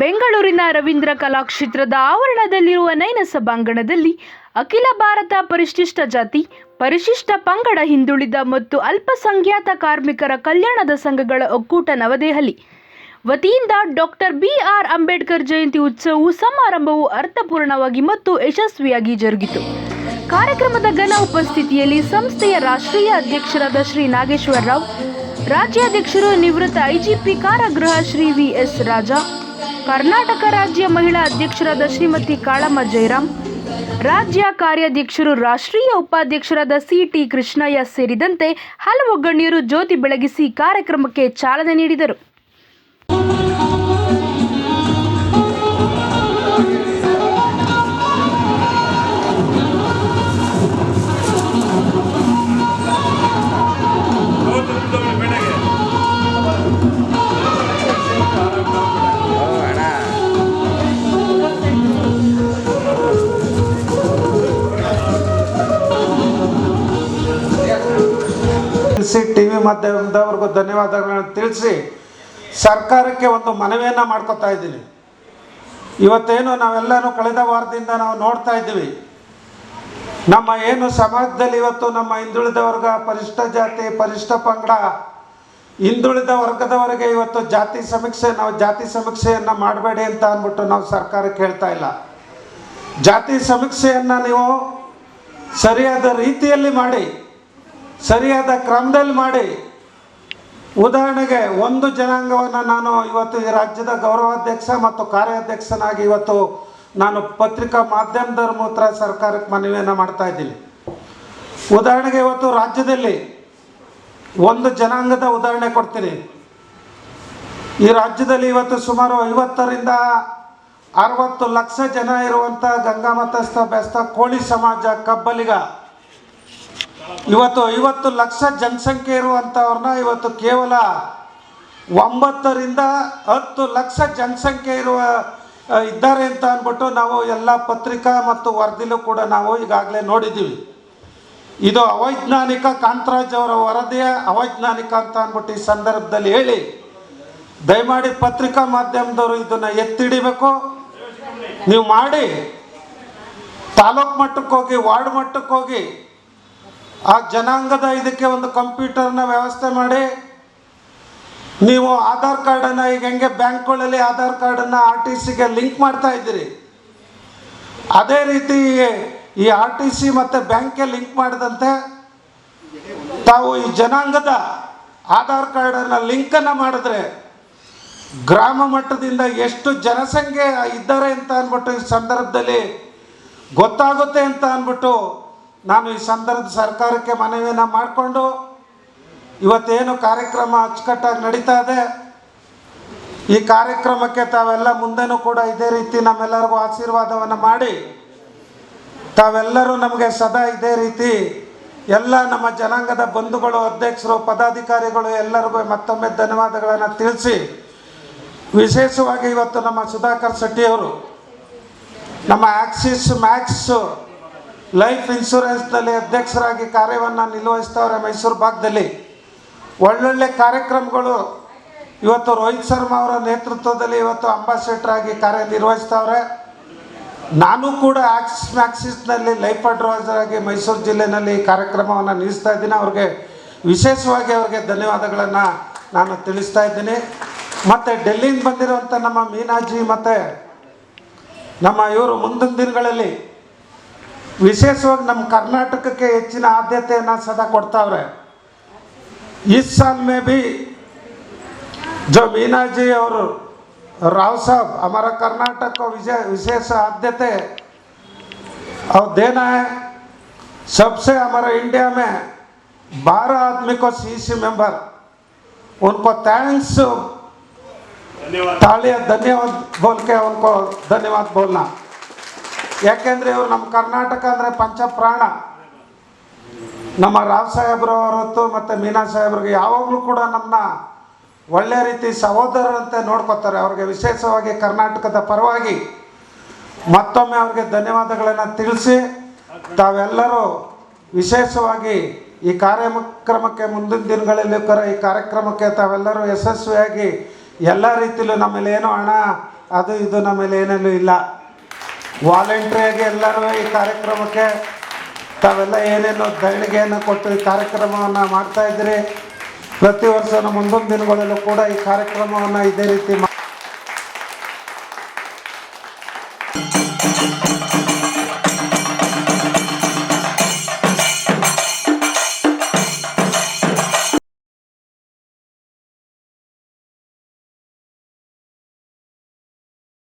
ಬೆಂಗಳೂರಿನ ರವೀಂದ್ರ ಕಲಾಕ್ಷೇತ್ರದ ಆವರಣದಲ್ಲಿರುವ ನಯನ ಸಭಾಂಗಣದಲ್ಲಿ ಅಖಿಲ ಭಾರತ ಪರಿಶಿಷ್ಟ ಜಾತಿ, ಪರಿಶಿಷ್ಟ ಪಂಗಡ ಹಿಂದುಳಿದ ಮತ್ತು ಅಲ್ಪಸಂಖ್ಯಾತ ಕಾರ್ಮಿಕರ ಕಲ್ಯಾಣದ ಸಂಘಗಳ ಒಕ್ಕೂಟ ನವದೆಹಲಿ. ವತಿಯಿಂದ doctor B R Ambedkar Jayanti ಉತ್ಸವವು ಸಮಾರಂಭವು ಅರ್ಥಪೂರ್ಣವಾಗಿ ಮತ್ತು ಯಶಸ್ವಿಯಾಗಿ ಜರುಗಿತು. ಕಾರ್ಯಕ್ರಮದ ಘನ ಉಪಸ್ಥಿತಿಯಲ್ಲಿ ಸಂಸ್ಥೆಯ ರಾಷ್ಟ್ರೀಯ ಅಧ್ಯಕ್ಷರಾದ ಶ್ರೀ ನಾಗೇಶ್ವರ ರಾವ್, ರಾಜ್ಯಾಧ್ಯಕ್ಷರು ನಿವೃತ್ತ ಐಜಿಪಿ ಕಾರಾಗೃಹ ಶ್ರೀ ವಿ ಎಸ್ ರಾಜಾ ಕರ್ನಾಟಕ ರಾಜ್ಯ ಮಹಿಳಾ ಅಧ್ಯಕ್ಷರಾದ ಶ್ರೀಮತಿ ಕಾಳಮ್ಮ ಜಯರಾಮ್ ರಾಜ್ಯ ಕಾರ್ಯಾಧ್ಯಕ್ಷರು ರಾಷ್ಟ್ರೀಯ ಉಪಾಧ್ಯಕ್ಷರಾದ ಸಿಟಿ ಕೃಷ್ಣಯ್ಯ ಸೇರಿದಂತೆ ಹಲವು ಗಣ್ಯರು ಜ್ಯೋತಿ ಬೆಳಗಿಸಿ ಕಾರ್ಯಕ್ರಮಕ್ಕೆ ಚಾಲನೆ ನೀಡಿದರು. ತಿಳಿಸಿ ಟಿ ವಿ ಮಾಧ್ಯಮದವ್ರಿಗೂ ಧನ್ಯವಾದಗಳನ್ನು ತಿಳಿಸಿ, ಸರ್ಕಾರಕ್ಕೆ ಒಂದು ಮನವಿಯನ್ನು ಮಾಡ್ಕೊತಾ ಇದ್ದೀನಿ. ಇವತ್ತೇನು ನಾವೆಲ್ಲರೂ ಕಳೆದ ವಾರದಿಂದ ನಾವು ನೋಡ್ತಾ ಇದ್ದೀವಿ. ನಮ್ಮ ಏನು ಸಮಾಜದಲ್ಲಿ ಇವತ್ತು ನಮ್ಮ ಹಿಂದುಳಿದ ವರ್ಗ, ಪರಿಷ್ಠ ಜಾತಿ, ಪರಿಷ್ಠ ಪಂಗಡ, ಹಿಂದುಳಿದ ವರ್ಗದವರೆಗೆ ಇವತ್ತು ಜಾತಿ ಸಮೀಕ್ಷೆ, ನಾವು ಜಾತಿ ಸಮೀಕ್ಷೆಯನ್ನು ಮಾಡಬೇಡಿ ಅಂತ ಅಂದ್ಬಿಟ್ಟು ನಾವು ಸರ್ಕಾರಕ್ಕೆ ಹೇಳ್ತಾ ಇಲ್ಲ. ಜಾತಿ ಸಮೀಕ್ಷೆಯನ್ನು ನೀವು ಸರಿಯಾದ ರೀತಿಯಲ್ಲಿ ಮಾಡಿ ಸರಿಯಾದ ಕ್ರಮದಲ್ಲಿ ಮಾಡಿ. ಉದಾಹರಣೆಗೆ, ಒಂದು ಜನಾಂಗವನ್ನು ನಾನು ಇವತ್ತು ಈ ರಾಜ್ಯದ ಗೌರವಾಧ್ಯಕ್ಷ ಮತ್ತು ಕಾರ್ಯಾಧ್ಯಕ್ಷನಾಗಿ ಇವತ್ತು ನಾನು ಪತ್ರಿಕಾ ಮಾಧ್ಯಮದವ್ರ ಮೂತ್ರ ಸರ್ಕಾರಕ್ಕೆ ಮನವಿಯನ್ನು ಮಾಡ್ತಾ ಇದ್ದೀನಿ. ಉದಾಹರಣೆಗೆ ಇವತ್ತು ರಾಜ್ಯದಲ್ಲಿ ಒಂದು ಜನಾಂಗದ ಉದಾಹರಣೆ ಕೊಡ್ತೀನಿ. ಈ ರಾಜ್ಯದಲ್ಲಿ ಇವತ್ತು ಸುಮಾರು ಐವತ್ತರಿಂದ ಅರವತ್ತು ಲಕ್ಷ ಜನ ಇರುವಂಥ ಗಂಗಾಮತಸ್ಥ, ಬೆಸ್ತ, ಕೋಳಿ ಸಮಾಜ, ಕಬ್ಬಲಿಗ ಇವತ್ತು ಐವತ್ತು ಲಕ್ಷ ಜನಸಂಖ್ಯೆ ಇರುವಂಥವ್ರನ್ನ ಇವತ್ತು ಕೇವಲ ಒಂಬತ್ತರಿಂದ ಹತ್ತು ಲಕ್ಷ ಜನಸಂಖ್ಯೆ ಇರುವ ಇದ್ದಾರೆ ಅಂತ ಅಂದ್ಬಿಟ್ಟು ನಾವು ಎಲ್ಲ ಪತ್ರಿಕಾ ಮತ್ತು ವರದಿಲೂ ಕೂಡ ನಾವು ಈಗಾಗಲೇ ನೋಡಿದ್ದೀವಿ. ಇದು ಅವೈಜ್ಞಾನಿಕ ಕಾಂತರಾಜ್ ಅವರ ವರದಿಯ ಅವೈಜ್ಞಾನಿಕ ಅಂತ ಅಂದ್ಬಿಟ್ಟು ಈ ಸಂದರ್ಭದಲ್ಲಿ ಹೇಳಿ, ದಯಮಾಡಿ ಪತ್ರಿಕಾ ಮಾಧ್ಯಮದವರು ಇದನ್ನು ಎತ್ತಿಡಿಬೇಕು. ನೀವು ಮಾಡಿ, ತಾಲೂಕು ಮಟ್ಟಕ್ಕೆ ಹೋಗಿ ವಾರ್ಡ್ ಮಟ್ಟಕ್ಕೆ ಹೋಗಿ ಆ ಜನಾಂಗದ ಇದಕ್ಕೆ ಒಂದು ಕಂಪ್ಯೂಟರ್ನ ವ್ಯವಸ್ಥೆ ಮಾಡಿ, ನೀವು ಆಧಾರ್ ಕಾರ್ಡನ್ನು ಈಗ ಹೆಂಗೆ ಬ್ಯಾಂಕ್ಗಳಲ್ಲಿ ಆಧಾರ್ ಕಾರ್ಡನ್ನು ಆರ್ ಟಿ ಸಿಗೆ ಲಿಂಕ್ ಮಾಡ್ತಾ ಇದ್ದೀರಿ? ಅದೇ ರೀತಿ ಈ ಆರ್ ಟಿ ಸಿ ಮತ್ತು ಬ್ಯಾಂಕ್ಗೆ ಲಿಂಕ್ ಮಾಡಿದಂತೆ ತಾವು ಈ ಜನಾಂಗದ ಆಧಾರ್ ಕಾರ್ಡನ್ನು ಲಿಂಕನ್ನು ಮಾಡಿದ್ರೆ ಗ್ರಾಮ ಮಟ್ಟದಿಂದ ಎಷ್ಟು ಜನಸಂಖ್ಯೆ ಇದ್ದಾರೆ ಅಂತ ಅಂದ್ಬಿಟ್ಟು ಈ ಸಂದರ್ಭದಲ್ಲಿ ಗೊತ್ತಾಗುತ್ತೆ ಅಂತ ಅಂದ್ಬಿಟ್ಟು ನಾನು ಈ ಸಂದರ್ಭದ ಸರ್ಕಾರಕ್ಕೆ ಮನವಿಯನ್ನು ಮಾಡಿಕೊಂಡು ಇವತ್ತೇನು ಕಾರ್ಯಕ್ರಮ ಅಚ್ಚುಕಟ್ಟಾಗಿ ನಡೀತಾ ಇದೆ, ಈ ಕಾರ್ಯಕ್ರಮಕ್ಕೆ ತಾವೆಲ್ಲ ಮುಂದೆನೂ ಕೂಡ ಇದೇ ರೀತಿ ನಮ್ಮೆಲ್ಲರಿಗೂ ಆಶೀರ್ವಾದವನ್ನು ಮಾಡಿ, ತಾವೆಲ್ಲರೂ ನಮಗೆ ಸದಾ ಇದೇ ರೀತಿ ಎಲ್ಲ ನಮ್ಮ ಜನಾಂಗದ ಬಂಧುಗಳು, ಅಧ್ಯಕ್ಷರು, ಪದಾಧಿಕಾರಿಗಳು ಎಲ್ಲರಿಗೂ ಮತ್ತೊಮ್ಮೆ ಧನ್ಯವಾದಗಳನ್ನು ತಿಳಿಸಿ, ವಿಶೇಷವಾಗಿ ಇವತ್ತು ನಮ್ಮ ಸುಧಾಕರ್ ಶೆಟ್ಟಿಯವರು ನಮ್ಮ ಆಕ್ಸಿಸ್ ಮ್ಯಾಕ್ಸ್ ಲೈಫ್ ಇನ್ಶೂರೆನ್ಸ್ನಲ್ಲಿ ಅಧ್ಯಕ್ಷರಾಗಿ ಕಾರ್ಯವನ್ನು ನಿರ್ವಹಿಸ್ತವ್ರೆ ಮೈಸೂರು ಭಾಗದಲ್ಲಿ. ಒಳ್ಳೊಳ್ಳೆ ಕಾರ್ಯಕ್ರಮಗಳು ಇವತ್ತು ರೋಹಿತ್ ಶರ್ಮಾ ಅವರ ನೇತೃತ್ವದಲ್ಲಿ ಇವತ್ತು ಅಂಬಾಸಿಡರ್ ಆಗಿ ಕಾರ್ಯನಿರ್ವಹಿಸ್ತವ್ರೆ. ನಾನು ಕೂಡ ಆಕ್ಸಿಸ್ ಮ್ಯಾಕ್ಸಿಸ್ನಲ್ಲಿ ಲೈಫ್ ಅಡ್ವೈಸರ್ ಆಗಿ ಮೈಸೂರು ಜಿಲ್ಲೆನಲ್ಲಿ ಈ ಕಾರ್ಯಕ್ರಮವನ್ನು ನಿಲ್ಲಿಸ್ತಾ ಇದ್ದೀನಿ. ಅವ್ರಿಗೆ ವಿಶೇಷವಾಗಿ ಅವ್ರಿಗೆ ಧನ್ಯವಾದಗಳನ್ನು ನಾನು ತಿಳಿಸ್ತಾ ಇದ್ದೀನಿ. ಮತ್ತು ಡೆಲ್ಲಿಯಿಂದ ಬಂದಿರುವಂಥ ನಮ್ಮ ಮೀನಾಜಿ ಮತ್ತು ನಮ್ಮ ಇವರು ಮುಂದಿನ ದಿನಗಳಲ್ಲಿ ವಿಶೇಷವಾಗಿ ನಮ್ಮ ಕರ್ನಾಟಕಕ್ಕೆ ಹೆಚ್ಚಿನ ಆದ್ಯತೆಯನ್ನು ಸದಾ ಕೊಡ್ತಾವ್ರೆ इस साल में भी जो मीना जी और राव साहब हमारा कर्नाटक को विजय विशेष आद्यते और देना है सबसे हमारा इंडिया में बारह आदमी को सी मेंबर उनको थैंक्स तालियां धन्यवाद बोल के उनको धन्यवाद बोलना ಯಾಕೆಂದರೆ ಇವರು ನಮ್ಮ ಕರ್ನಾಟಕ ಅಂದರೆ ಪಂಚಪ್ರಾಣ. ನಮ್ಮ ರಾವ್ ಸಾಹೇಬ್ರ ಹೊರತು ಮತ್ತು ಮೀನಾ ಸಾಹೇಬ್ರಿಗೆ ಯಾವಾಗಲೂ ಕೂಡ ನಮ್ಮನ್ನ ಒಳ್ಳೆ ರೀತಿ ಸಹೋದರರಂತೆ ನೋಡ್ಕೋತಾರೆ. ಅವ್ರಿಗೆ ವಿಶೇಷವಾಗಿ ಕರ್ನಾಟಕದ ಪರವಾಗಿ ಮತ್ತೊಮ್ಮೆ ಅವ್ರಿಗೆ ಧನ್ಯವಾದಗಳನ್ನು ತಿಳಿಸಿ, ತಾವೆಲ್ಲರೂ ವಿಶೇಷವಾಗಿ ಈ ಕಾರ್ಯಕ್ರಮಕ್ಕೆ ಮುಂದಿನ ದಿನಗಳಲ್ಲಿ ಕರ ಈ ಕಾರ್ಯಕ್ರಮಕ್ಕೆ ತಾವೆಲ್ಲರೂ ಯಶಸ್ವಿಯಾಗಿ ಎಲ್ಲ ರೀತಿಯಲ್ಲೂ ನಮ್ಮಲ್ಲಿ ಏನು ಹಣ, ಅದು ಇದು ನಮ್ಮಲ್ಲಿ ಏನೇನು ಇಲ್ಲ. ವಾಲಂಟ್ರಿಯಾಗಿ ಎಲ್ಲರೂ ಈ ಕಾರ್ಯಕ್ರಮಕ್ಕೆ ತಾವೆಲ್ಲ ಏನೇನು ದೇಣಿಗೆಯನ್ನು ಕೊಟ್ಟು ಈ ಕಾರ್ಯಕ್ರಮವನ್ನು ಮಾಡ್ತಾ ಇದ್ದೀರಿ. ಪ್ರತಿ ವರ್ಷ ಮುಂದೊಂದು ದಿನಗಳಲ್ಲೂ ಕೂಡ ಈ ಕಾರ್ಯಕ್ರಮವನ್ನು ಇದೇ ರೀತಿ